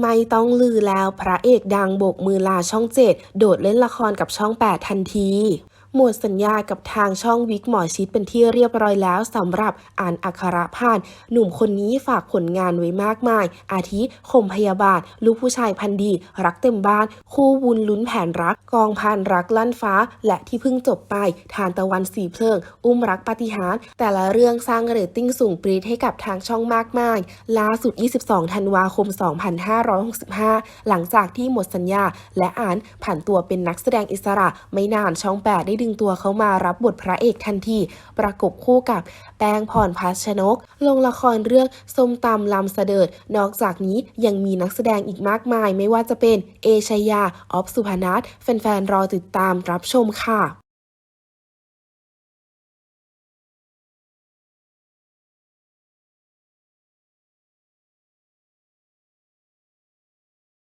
ไม่ต้องลือแล้วพระเอกดังโบกมือลาช่องเจ็ดโดดเล่นละครกับช่อง 8 ทันที หมดสัญญากับทางช่องวิกหมอชิดเป็นที่เรียบร้อยแล้วสำหรับอ่านอัครพาน หนุ่มคนนี้ฝากผลงานไว้มากมาย อาทิคมพยาบาท ลูกผู้ชายพันดี รักเต็มบ้าน คู่วุนลุ้นแผนรัก กองพันรักลั่นฟ้า และที่เพิ่งจบไป ทานตะวันสีเพลิง อุ้มรักปฏิหาร แต่ละเรื่องสร้างเรตติ้งสูงปรีดให้กับทางช่องมากมายล่าสุด 22 ธันวาคม 2565 หลังจากที่หมดสัญญา และอ่านผ่านตัวเป็นนักแสดงอิสระไม่นานช่อง 8 ได้ดึงตัวเขามารับบทพระเอกทันที ประกบคู่กับแป้งพรพัชนก ลงละครเรื่องส้มตำลำเสดิร์ดนอกจากนี้ยังมีนักแสดงอีกมากมาย ไม่ว่าจะเป็นเอชยา ออฟสุพนัทแฟนๆ รอติดตามรับชมค่ะ